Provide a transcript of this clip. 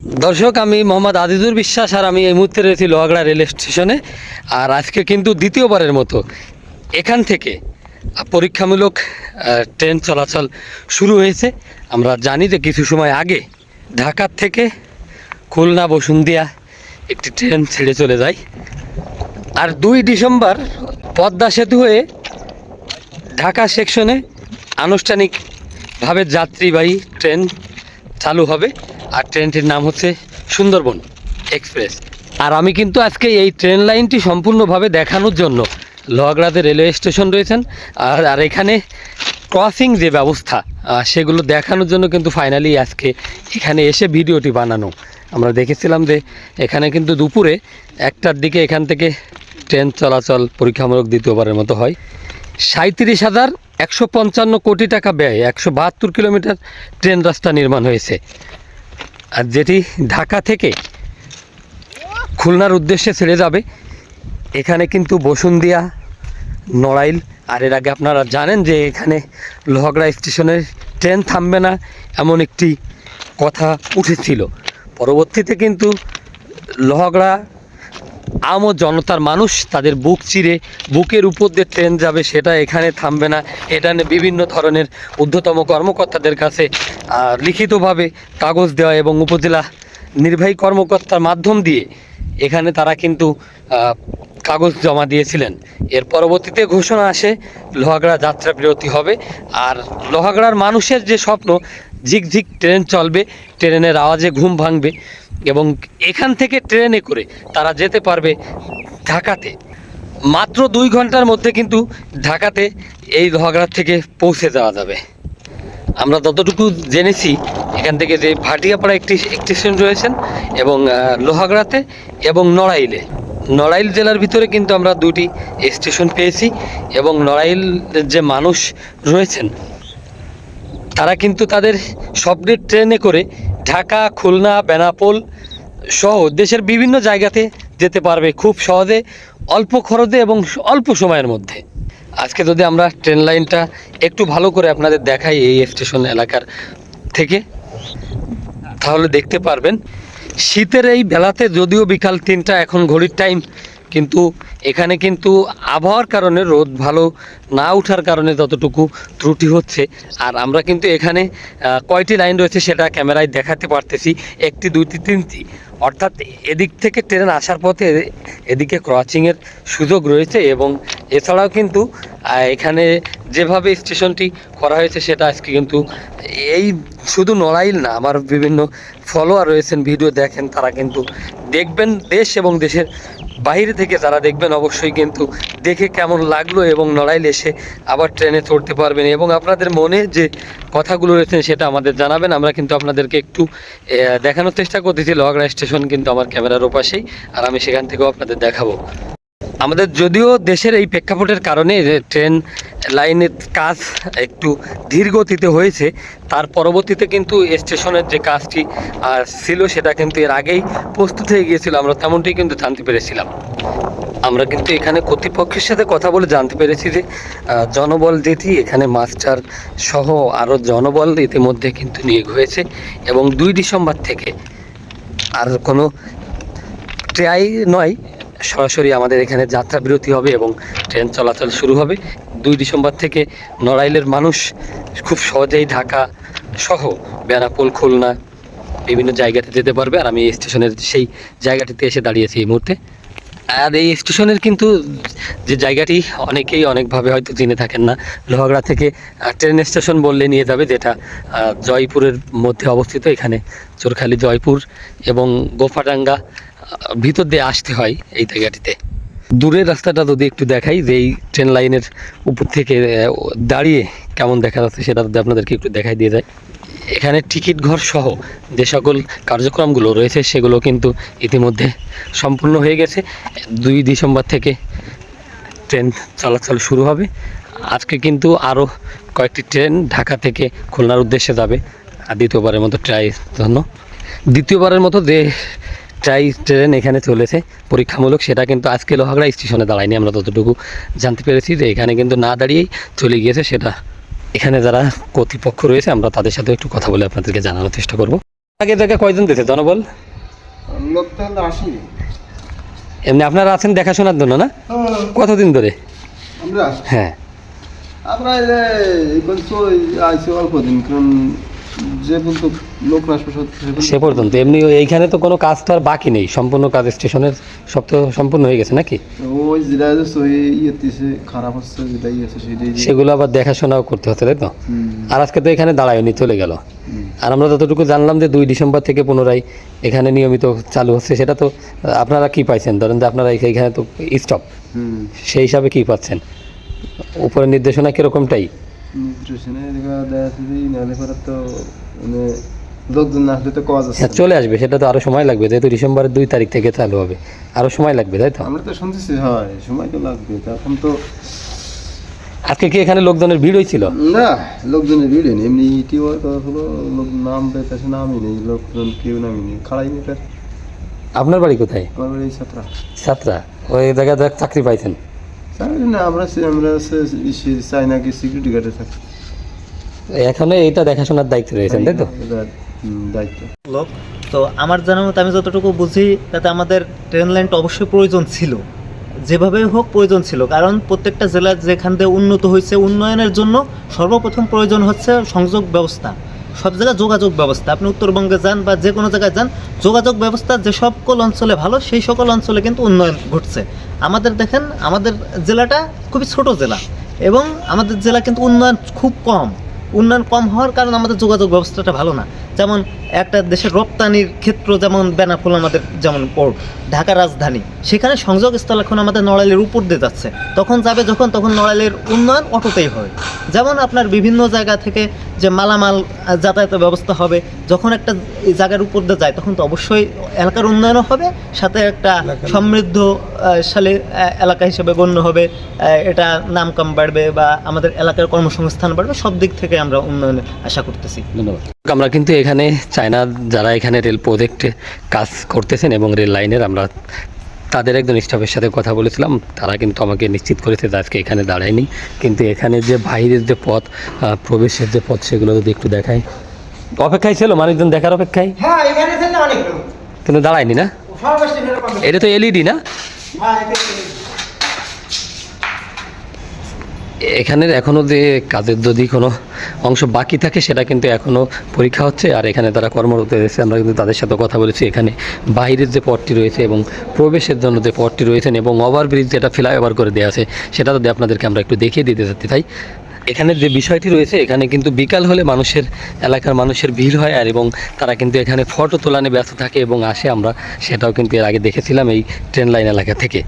দর্শক, আমি মোহাম্মদ আজিজুর বিশ্বাস আর আমি এই মুহূর্তে রয়েছি লোহাগড়া রেল স্টেশনে। আর আজকে কিন্তু দ্বিতীয়বারের মতো এখান থেকে পরীক্ষামূলক ট্রেন চলাচল শুরু হয়েছে। আমরা জানি যে কিছু সময় আগে ঢাকার থেকে খুলনা বসুন্দিয়া একটি ট্রেন ছেড়ে চলে যায়। আর দুই ডিসেম্বর পদ্মা সেতু হয়ে ঢাকা সেকশনে আনুষ্ঠানিকভাবে যাত্রীবাহী ট্রেন চালু হবে। আর ট্রেনটির নাম হচ্ছে সুন্দরবন এক্সপ্রেস। আর আমি কিন্তু আজকে এই ট্রেন লাইনটি সম্পূর্ণভাবে দেখানোর জন্য লোহাগড়াতে রেলওয়ে স্টেশন রয়েছেন, আর আর এখানে ক্রসিং যে ব্যবস্থা সেগুলো দেখানোর জন্য কিন্তু ফাইনালি আজকে এখানে এসে ভিডিওটি বানানো। আমরা দেখেছিলাম যে এখানে কিন্তু দুপুরে একটার দিকে এখান থেকে ট্রেন চলাচল পরীক্ষামূলক দ্বিতীয়বারের মতো হয়। সাঁত্রিশ হাজার একশো পঞ্চান্ন কোটি টাকা ব্যয় একশো বাহাত্তর কিলোমিটার ট্রেন রাস্তা নির্মাণ হয়েছে। আর যেটি ঢাকা থেকে খুলনার উদ্দেশ্যে ছেড়ে যাবে, এখানে কিন্তু বসুন্ধিয়া, নড়াইল, আর এর আগে আপনারা জানেন যে এখানে লোহাগড়া স্টেশনের ট্রেন থামবে না, এমন একটি কথা উঠেছিল। পরবর্তীতে কিন্তু লোহাগড়া আম ও জনতার মানুষ, তাদের বুক চিরে, বুকের উপর দিয়ে ট্রেন যাবে, সেটা এখানে থামবে না। এটা নিয়ে বিভিন্ন ধরনের ঊর্ধ্বতম কর্মকর্তাদের কাছে লিখিতভাবে কাগজ দেওয়া এবং উপজেলা নির্বাহী কর্মকর্তার মাধ্যম দিয়ে এখানে তারা কিন্তু কাগজ জমা দিয়েছিলেন। এর পরবর্তীতে ঘোষণা আসে, লোহাগড়া যাত্রা বিরতি হবে। আর লোহাগড়ার মানুষের যে স্বপ্ন, ঝিকঝিক ট্রেন চলবে, ট্রেনের আওয়াজে ঘুম ভাঙবে। এবং এখান থেকে ট্রেনে করে তারা যেতে পারবে ঢাকাতে। মাত্র দুই ঘণ্টার মধ্যে কিন্তু ঢাকাতে এই লোহাগড়া থেকে পৌঁছে যাওয়া যাবে। আমরা যতটুকু জেনেছি, এখান থেকে যে ভাটিয়াপাড়া একটি স্টেশন রয়েছেন এবং লোহাগড়াতে এবং নড়াইলে। নড়াইল জেলার ভিতরে কিন্তু আমরা দুটি স্টেশন পেয়েছি এবং নড়াইল যে মানুষ রয়েছেন, তারা কিন্তু তাদের স্বপ্নের ট্রেনে করে ঢাকা, খুলনা, বেনাপোল সহ দেশের বিভিন্ন জায়গাতে যেতে পারবে খুব সহজে, অল্প খরচে এবং অল্প সময়ের মধ্যে। আজকে যদি আমরা ট্রেন লাইনটা একটু ভালো করে আপনাদের দেখাই এই স্টেশন এলাকার থেকে, তাহলে দেখতে পারবেন, শীতের এই বেলাতে যদিও বিকাল তিনটা, এখন ঘড়ির টাইম কিন্তু এখানে কিন্তু আবহাওয়ার কারণে রোদ ভালো না ওঠার কারণে যতটুকু ত্রুটি হচ্ছে। আর আমরা কিন্তু এখানে কয়টি লাইন রয়েছে সেটা ক্যামেরায় দেখাতে পারতেছি। একটি, দুইটি, তিনটি। অর্থাৎ এদিক থেকে ট্রেন আসার পথে এদিকে ক্রসিংয়ের সুযোগ রয়েছে এবং এছাড়াও কিন্তু এখানে যেভাবে স্টেশনটি করা হয়েছে সেটা আজকে কিন্তু এই শুধু নড়াইল না, আমার বিভিন্ন ফলোয়ার রয়েছেন ভিডিও দেখেন, তারা কিন্তু দেখবেন দেশ এবং দেশের বাইরে থেকে যারা দেখবেন অবশ্যই কিন্তু দেখে কেমন লাগল এবং নড়াইল এসে আবার ট্রেনে চড়তে পারবেন এবং আপনাদের মনে যে কথাগুলো রয়েছেন সেটা আমাদের জানাবেন। আমরা কিন্তু আপনাদেরকে একটু দেখানোর চেষ্টা করতেছি লগড়া স্টেশন কিন্তু আমার ক্যামেরার ওপাশেই, আর আমি সেখান থেকেও আপনাদের দেখাবো। আমাদের যদিও দেশের এই প্রেক্ষাপটের কারণে ট্রেন লাইনের কাজ একটু ধীর গতিতে হয়েছে, তার পরবর্তীতে কিন্তু স্টেশনের যে কাজটি ছিল সেটা কিন্তু এর আগেই প্রস্তুত হয়ে গিয়েছিল। আমরা তেমনটি কিন্তু জানতে পেরেছিলাম। আমরা কিন্তু এখানে কর্তৃপক্ষের সাথে কথা বলে জানতে পেরেছি যে জনবল যেটি, এখানে মাস্টার সহ আরও জনবল ইতিমধ্যে কিন্তু নিয়োগ হয়েছে এবং দুই ডিসেম্বর থেকে আর কোনো ট্রাই নয় সরাসরি আমাদের এখানে যাত্রা বিরতি হবে এবং ট্রেন চলাচল শুরু হবে। দুই ডিসেম্বর থেকে নড়াইলের মানুষ খুব সহজেই ঢাকা সহ বেনাপোল, খুলনা বিভিন্ন জায়গাতে যেতে পারবে। আর আমি স্টেশনের সেই জায়গাটিতে এসে দাঁড়িয়েছি এই মুহূর্তে। আর এই স্টেশনের কিন্তু যে জায়গাটি অনেকেই অনেকভাবে হয়তো জেনে থাকেন না, লোহাগড়া থেকে ট্রেন স্টেশন বললে নিয়ে যাবে যেটা জয়পুরের মধ্যে অবস্থিত। এখানে চোরখালি জয়পুর এবং গোফাডাঙ্গা ভিতর দিয়ে আসতে হয় এই জায়গাটিতে। দূরের রাস্তাটা যদি একটু দেখাই, যে এই ট্রেন লাইনের উপর থেকে দাঁড়িয়ে কেমন দেখা যাচ্ছে সেটা যদি আপনাদেরকে একটু দেখাই দিয়ে যায়। এখানে টিকিট ঘর সহ যে সকল কার্যক্রমগুলো রয়েছে, সেগুলো কিন্তু ইতিমধ্যে সম্পূর্ণ হয়ে গেছে। দুই ডিসেম্বর থেকে ট্রেন চলাচল শুরু হবে। আজকে কিন্তু আরও কয়েকটি ট্রেন ঢাকা থেকে খুলনার উদ্দেশ্যে যাবে। আর দ্বিতীয়বারের মতো ট্রাই জন্য। দ্বিতীয়বারের মতো যে ট্রাই ট্রেন এখানে চলেছে। পরীক্ষামূলক সেটা কিন্তু আজকে লোহাগড়া স্টেশনে দাঁড়ায়নি আমরা ততটুকু জানতে পেরেছি যে এখানে কিন্তু না দাঁড়িয়েই চলে গিয়েছে সেটা। এখানে যারা কর্তৃপক্ষ রয়েছে আমরা তাদের সাথে একটু কথা বলে আপনাদেরকে জানানোর চেষ্টা করব। আগে থেকে কয়জন দিয়েছে জনবল? এমনি আপনারা আছেন দেখাশোনার জন্য না? কতদিন ধরে? হ্যাঁ। আমরা অল্প দিন কারণ যে আসবে সে সে পর্যন্ত। এমনি এইখানে তো কোনো কাজ তো আর বাকি নেই। সম্পূর্ণ কাজ স্টেশনের সব তো সম্পূর্ণ হয়ে গেছে নাকি? ওই যেটা যে সহি ইয়েতেছে খারাপ হচ্ছে যেটা ইয়েছে সেটাই সেগুলো আবার দেখাশোনাও করতে হচ্ছে তাই তো? আর আজকে তো এখানে দাঁড়ায়নি চলে গেল। আর আমরা যতটুকু জানলাম যে দুই ডিসেম্বর থেকে পুনরায় এখানে নিয়মিত চালু হচ্ছে সেটা তো আপনারা কি পাইছেন? ধরেন যে আপনারা এখানে তো স্টপ সেই হিসাবে কি পাচ্ছেন? উপরের নির্দেশনা কিরকমটাই? নিউট্রিশনে দেখা যাচ্ছে যে তো মানে লোকজন না আসলে তো কাজ আছে হ্যাঁ চলে আসবে সেটা তো আরও সময় লাগবে যেহেতু ডিসেম্বরের দুই তারিখ থেকে চালু হবে। আরও সময় লাগবে তাই তো? আমরা তো শুনতেছি হয় সময় তো লাগবে এখন তো আজকে কি এখানে লোকজনের ভিড় হয়েছিল না লোকজনের ভিড় নেই এমনি ইটি হলো লোক নাম পেতেছে নামই নেই লোকজন কেউ নামই নেই খাড়াই নেই তার। আপনার বাড়ি কোথায়? আমার বাড়ি ছাত্রা। সাতরা ওই জায়গায় চাকরি পাইছেন। চাকরি না আমরা আমরা সে- চাই নাকি সিকিউরিটি গার্ডে থাকি। এখানে এইটা দেখাশোনার দায়িত্ব রয়েছেন তাই তো? দায়িত্ব। লোক, তো আমার জানার মতো আমি যতটুকু বুঝি তাতে আমাদের ট্রেন লাইনটা অবশ্যই প্রয়োজন ছিল। যেভাবে হোক প্রয়োজন ছিল, কারণ প্রত্যেকটা জেলা যেখান দিয়ে উন্নত হয়েছে উন্নয়নের জন্য সর্বপ্রথম প্রয়োজন হচ্ছে সংযোগ ব্যবস্থা। সব জায়গায় যোগাযোগ ব্যবস্থা। আপনি উত্তরবঙ্গে যান বা যে কোনো জায়গায় যান, যোগাযোগ ব্যবস্থা যে সকল অঞ্চলে ভালো, সেই সকল অঞ্চলে কিন্তু উন্নয়ন ঘটছে। আমাদের দেখেন, আমাদের জেলাটা খুবই ছোট জেলা এবং আমাদের জেলা কিন্তু উন্নয়ন খুব কম। উন্নয়ন কম হওয়ার কারণে আমাদের যোগাযোগ ব্যবস্থাটা ভালো না। যেমন একটা দেশের রপ্তানির ক্ষেত্র যেমন বেনাফুল আমাদের যেমন পোর্ট ঢাকা রাজধানী সেখানে সংযোগস্থল এখন আমাদের নড়াইলের উপর দিয়ে যাচ্ছে। তখন যাবে যখন তখন নড়াইলের উন্নয়ন অটোতেই হয় যেমন আপনার বিভিন্ন জায়গা থেকে যে মালামাল যাতায়াতের ব্যবস্থা হবে যখন একটা জায়গার উপর দিয়ে যায় তখন তো অবশ্যই এলাকার উন্নয়নও হবে সাথে একটা সমৃদ্ধ শালী এলাকা হিসেবে গণ্য হবে এটা নাম নামকাম বাড়বে বা আমাদের এলাকার কর্মসংস্থান বাড়বে সব দিক থেকে আমরা উন্নয়নের আশা করতেছি। ধন্যবাদ। আমরা কিন্তু এখানে চায়না যারা এখানে রেল প্রজেক্টে কাজ করতেছেন এবং রেল লাইনের আমরা তাদের একজন স্টাফের সাথে কথা বলেছিলাম। তারা কিন্তু আমাকে নিশ্চিত করেছে যে আজকে এখানে দাঁড়ায়নি। কিন্তু এখানে যে বাইরের যে পথ প্রবেশের যে পথ সেগুলো যদি একটু দেখায় অপেক্ষায় ছিল মানুষজন দেখার অপেক্ষায়? হ্যাঁ কিন্তু দাঁড়ায়নি না? এটা তো এলইডি না? হ্যাঁ এখানের এখনও যে কাজের যদি কোনো অংশ বাকি থাকে, সেটা কিন্তু এখনও পরীক্ষা হচ্ছে। আর এখানে তারা কর্মরত রয়েছে। আমরা কিন্তু তাদের সাথে কথা বলেছি। এখানে বাইরের যে পথটি রয়েছে এবং প্রবেশের জন্য যে পথটি রয়েছেন এবং ওভারব্রিজ যেটা ফ্লাইওভার করে দেওয়া আছে, সেটা যদি আপনাদেরকে আমরা একটু দেখিয়ে দিতে চাচ্ছি। তাই এখানে যে বিষয়টি রয়েছে, এখানে কিন্তু বিকাল হলে মানুষের, এলাকার মানুষের ভিড় হয়। আর এবং তারা কিন্তু এখানে ফটো তোলানে ব্যস্ত থাকে এবং আসে। আমরা সেটাও কিন্তু এর আগে দেখেছিলাম এই ট্রেন লাইন এলাকা থেকে।